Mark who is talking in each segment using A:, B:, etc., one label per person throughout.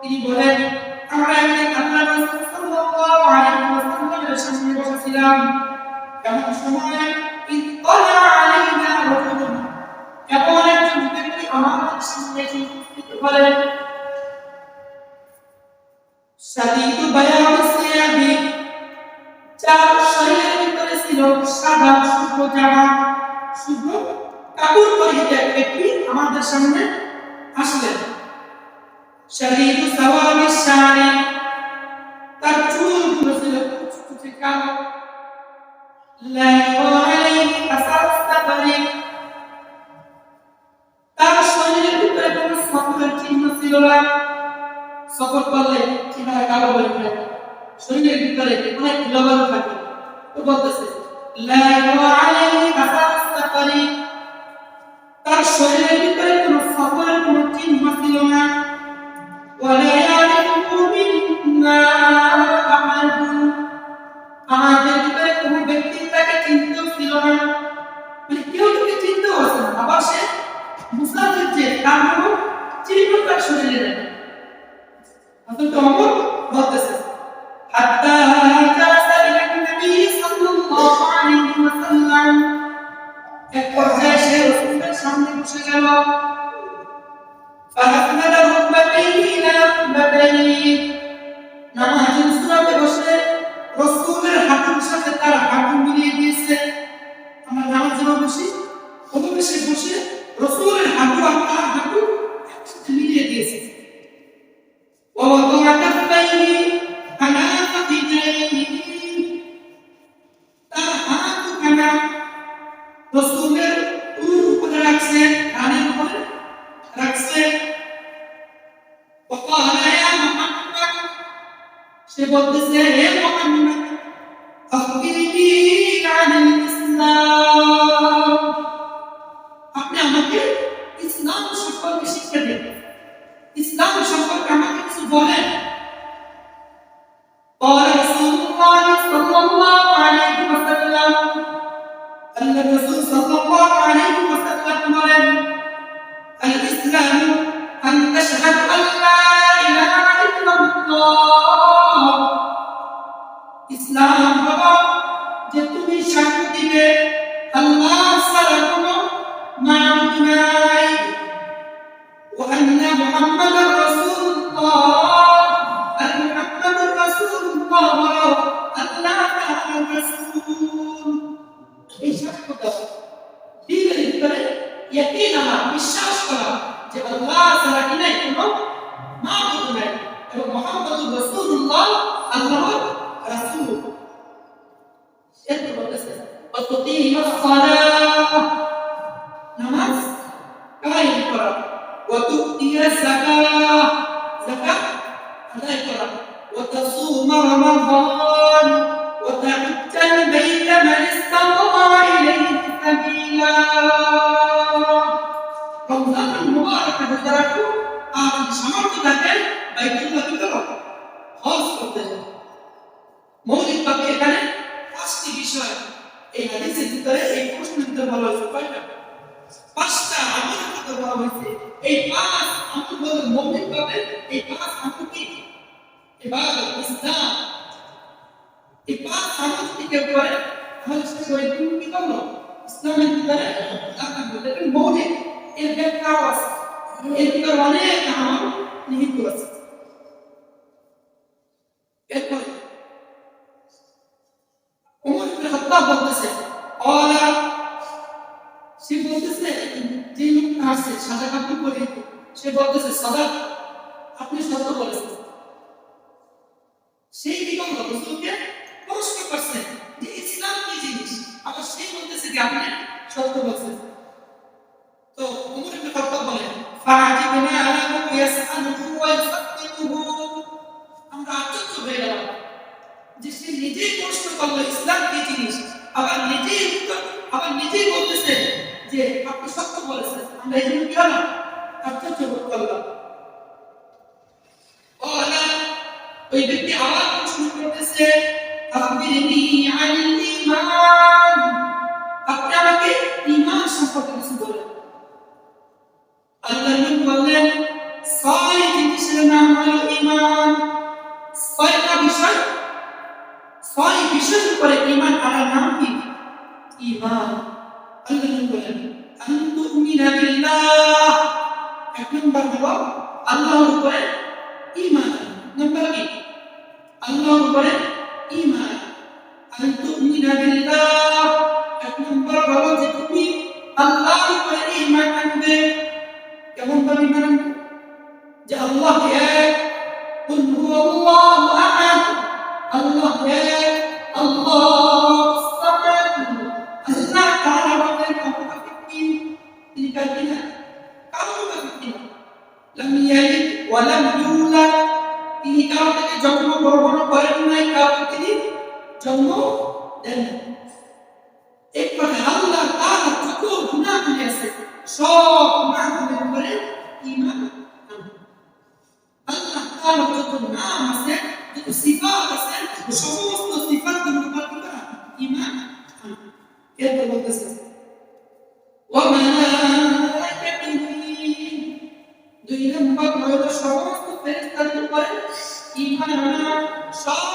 A: তিনি বলেন আমরা একদিন আল্লাহ সাল্লাল্লাহু আলাইহি ওয়াসাল্লামের বসেছিলাম এমন সময় উপস্থিত হলেন শাদীদু বায়াদ সিয়াবি যার শরীরের ভিতরে ছিল আমাদের সামনে আসলেন। শাদীদু সাওয়াবি শারি তার চুলগুলো ছিল কালো। শরীরের ভিতরে অনেক লবণ থাকে। তো বলতেছে তার শরীরের ভিতরে কোনো সফরের চিহ্ন ছিল না। ভিতরে কোনো তাকে ছিল না। কেউ তাকে আবার সে শরীরে অথচ অমর বলতেছে হাত্তা না? তো স্তূপের পুরো উপরে রাখছে? রানীর উপরে রাখছে সে বলতেছে হে محمد رسول الله الله رسول اقرب القصة. وتقيم الصلاة. نماز. كهي القران وتؤتي الزكاة. زكاة. كهي القران وتصوم رمضان. وتحج البيت من استطاع إليه سبيلا. رمضان المبارك بتركه. أعطى شمعت ذكر بيت হাদিসের ভিতরে এই প্রশ্নের ভিতরে বলা হয়েছে কয়টা পাঁচটা আমলের কথা বলা হয়েছে। এই পাঁচ আমল বলে মৌলিকভাবে এই পাঁচ আমল কি? এবার ইসলাম। এই পাঁচ আমল যদি কেউ করে? পরিপূর্ণ কি করল ইসলামের ভিতরে আপনার বলতে এটা মৌলিক। এর ব্যাখ্যাও আছে। এর ভিতরে অনেক আমল নিহিত আছে। এরপরে, উমর ইবনে খাত্তাব আসছে সাদা কাপড় সে বলতেছে সাদা আপনি সত্য বলেছেন সেই দিকে রসুলকে প্রশ্ন করছে। যে ইসলাম কি জিনিস? আবার সেই বলতেছে যে, আপনি সত্য বলছেন তো উমর ইবনে খাত্তাব বলেন ফাআজিবনা লাহু ইয়াসআলুহু ওয়া ইউসাক্কিতুহু আমরা আশ্চর্য হয়ে গেলাম যে সে নিজেই প্রশ্ন করল, ইসলাম কি জিনিস? আবার নিজেই আবার নিজেই বলতেছে যে আপনি সত্য বলেছেন, আমরা এই জন্য কেউ না। করলাম ওই ব্যক্তি আবার শুরু করতেছে আখবিরনি আনিল ঈমান, আপনি আমাকে ঈমান বললেন ছয় জিনিসের নাম হলো ঈমান ছয়টা বিষয়, ছয় বিষয়ের উপরে ঈমান আনার নাম কি? ইমান এক নম্বর হলো আল্লাহর উপরে ঈমান। নম্বর কি? আল্লাহর উপরে ঈমান। আন তুমিনা বিল্লাহ, এক নম্বর হলো যে তুমি আল্লাহর উপরে ঈমান আনবে। কেমন ঈমান আনবে যে আল্লাহ ইয়ালিদ ওয়া লাম ইউলাদ তিনি কারও থেকে জন্ম গ্রহণ করেন নাই কারণ তিনি জন্ম ঈমান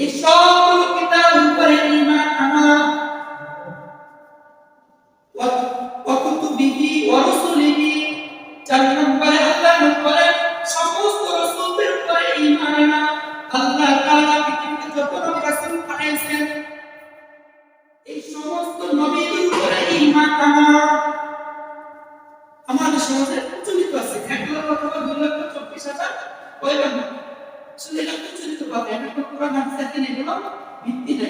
A: এই সবগুলো হাদিসে এগুলো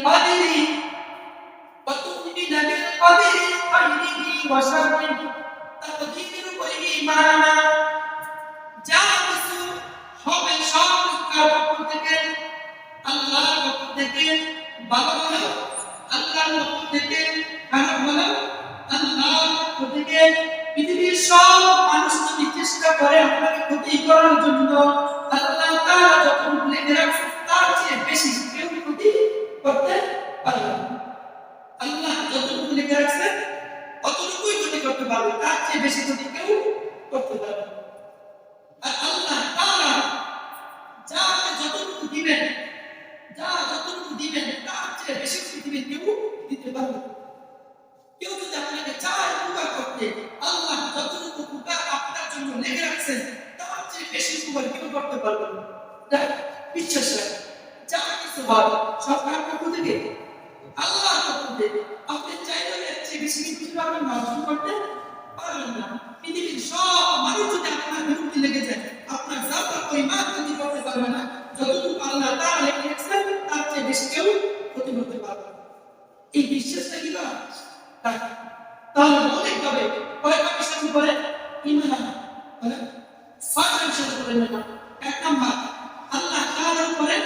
A: وتؤمن بالقدر وتؤمن بالقدر خيره وشره تقدير وإيمان যা কিছু হবে সব কার পক্ষ থেকে আল্লাহর পক্ষ থেকে ভালো হলো আল্লাহর পক্ষ থেকে খারাপ হলো আল্লাহর পক্ষ থেকে পৃথিবীর সব মানুষ যদি চেষ্টা করে আপনাকে ক্ষতি করার জন্য আল্লাহ তাআলা যখন লিখে রাখছে তার চেয়ে বেশি কেউ ক্ষতি করতে পারবে না। আল্লাহ যতটুকু লিখে রাখছে অতটুকুই ক্ষতি করতে পারবে। তার চেয়ে বেশি ক্ষতি কেউ করতে পারবে আর আল্লাহ তাআলা যাকে যতটুকু দিবেন, যা যতটুকু দিবেন, তার চেয়ে বেশি পৃথিবীর কেউ দিতে পারবে কেউ যদি আপনাকে চায় উপকার করতে, আল্লাহ যতটুকু উপকার আপনার জন্য লেগে রাখছেন, তার চেয়ে বেশি উপকার পারবে না। বিশ্বাস রাখ যা কিছু হয় সব কার পক্ষ থেকে আল্লাহর পক্ষ থেকে, আপনি চাইলে এর চেয়ে বেশি কিছু পারবেন অর্জন করতে পারবেন না পৃথিবীর সব মানুষ যদি আপনার বিরুদ্ধে লেগে যায় আপনার জাতা পরিমাণ ক্ষতি করতে পারবে না যতটুকু আল্লাহ তার লেগে রেখেছেন তার চেয়ে বেশি কেউ ক্ষতি করতে পারবে না এই বিশ্বাসটা কি না তার তাহলে মৌলিক ভাবে কয়েকটা বিশ্বাস করে ইমান আনা বলে ছয়টা বিশ্বাস করে না এক নাম্বার আল্লাহ তাআলার উপরে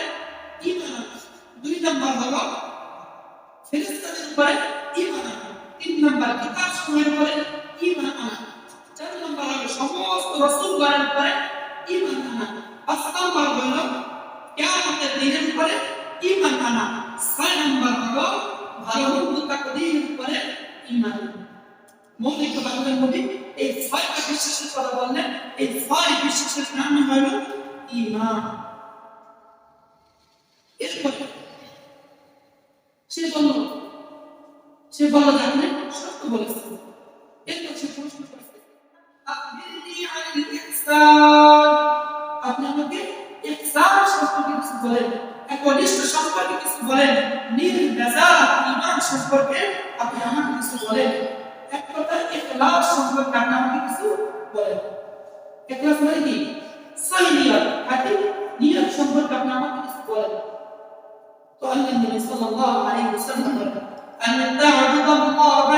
A: ইমান আনা দুই নাম্বার হলো ফেরেশতাদের উপরে ইমান আনা তিন নাম্বার কিতাব সমূহের উপরে ইমান আনা চার নাম্বার হলো সমস্ত রাসূলগণের উপরে ইমান আনা পাঁচ হলো কিয়ামতের দিনের উপরে ইমান ছয় নাম্বার হলো ভালো তাকদীরের উপরে ইমান মৌলিক বাংলার নবী এই ছয়টা বিশ্বাসের কথা বললেন এই ছয় বিশ্বাসের নাম হলো ইমান এরপরে সে বলল সে বলল যে আপনি সত্য বলেছেন ইহসান আপনি আমাকে ইহসান সম্পর্কে কিছু বলেন, একনিষ্ঠ সম্পর্কে কিছু বলেন নির্বেজাল ইমান সম্পর্কে আপনি আমাকে কিছু বলেন। এক কথা ইখলাস সম্পর্কে আপনি আমাকে কিছু বলেন। ইখলাস মানে কি? সহি নিয়ত খাঁটি নিয়ত সম্পর্কে আপনি আমাকে কিছু বলেন। তো আল্লাহ নবী সাল্লাল্লাহু আলাইহি ওয়াসাল্লাম বলেন আন তা'বুদু আল্লাহ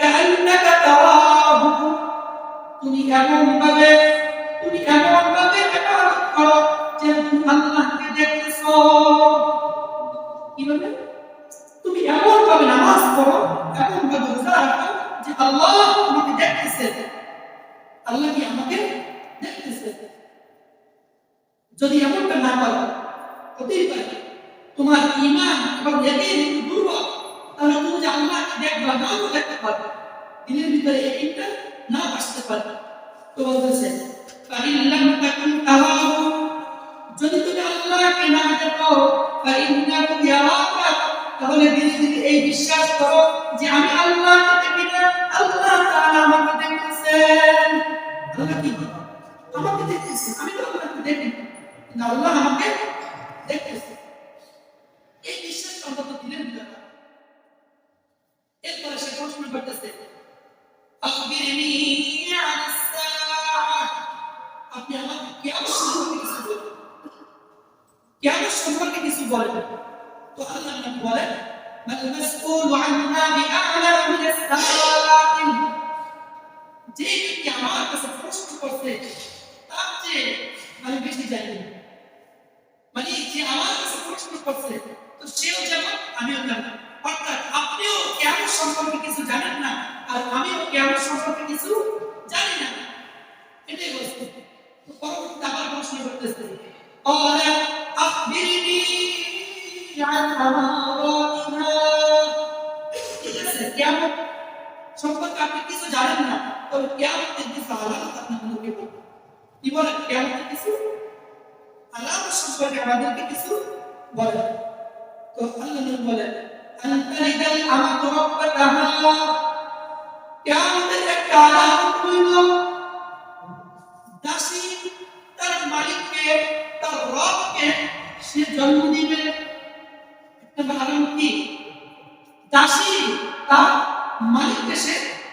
A: কাআন্নাকা তারাহু? তুমি এমন ভাবে তুমি এমন ভাবে ইবাদত করো যে আল্লাহকে দেখতেছো তাহলে ধীরে ধীরে এই বিশ্বাস করো যে আমি আল্লাহকে দেখি না আল্লাহ তাআলা আমাকে দেখতেছেন আল্লাহ কি আমাকে দেখতেছে আমি তো আল্লাহকে দেখি না আল্লাহ আমাকে দেখতেছে এই বিশ্বাস অন্তত দিলেন না। এরপরে সে প্রশ্ন করতেছে, আখবিরনি আনিস সাআহ আপনি আমাকে কিয়ামত সম্পর্কে কিছু বলুন কিয়ামত সম্পর্কে কিছু বলেন? তো আল্লাহ বলেন ما المسؤول عنها بأعلم من السائل আপনি কিছু জানেন না, তবে কেমতের কিছু আলাদা আপনাদেরকে বলব। কি বলেন? কেমতের কিছু আলাদা সম্পর্কে আমাদেরকে কিছু বলেন। তো আল্লাহ নবী বলেন আনতালিদাল আমাতু রাব্বাতাহা কিয়ামতের একটা আলামত তার মালিককে, তার সে জন্ম দিবে। একটা আলামত কি? দাসী তার মালিককে সে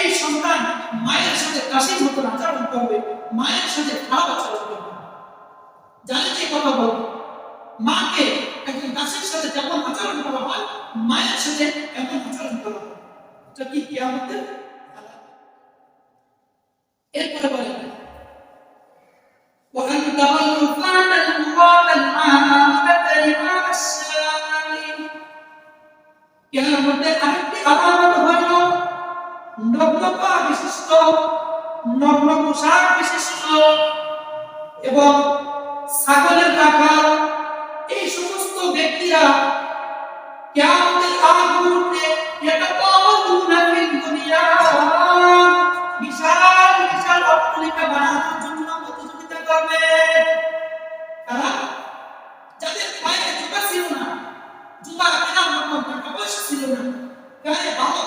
A: এই সন্তান মায়ের সাথে কাশির মতন আচরণ করবে, মায়ের সাথে খারাপ আচরণ করবে। জানেন যে কথা বলব মাকে একজন দাসের সাথে যেমন আচরণ করা হয়, মায়ের সাথে এমন আচরণ করা হয়। এটা কি কিয়ামতের বিশাল বিশাল প্রতিযোগিতা না না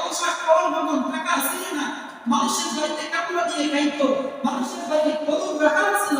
A: পোশাক না মানুষের বাড়িতে কাপড় দিয়ে খাইত মানুষের বাড়িতে গরু রাখা ছিল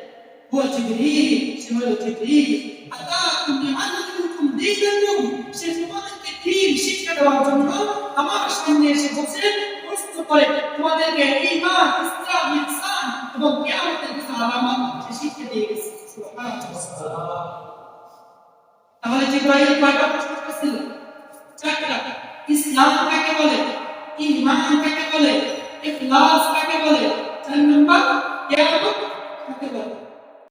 A: هو جبريل شمال جبريل أتاكم يعلمكم دينكم সে তোমাদেরকে দিন শিক্ষা দেওয়ার জন্য আমার সামনে এসে বসে প্রশ্ন করে তোমাদেরকে ঈমান ইসলাম ইহসান এবং কিয়ামতের কিছু আলামত সে শিক্ষা দিয়ে গেছে সুবহানাল্লাহ তাহলে জিব্রাইল কয়টা প্রশ্ন করেছিল চারটা ইসলাম কাকে বলে ঈমান কাকে বলে ইখলাস কাকে বলে চার নম্বর কিয়ামত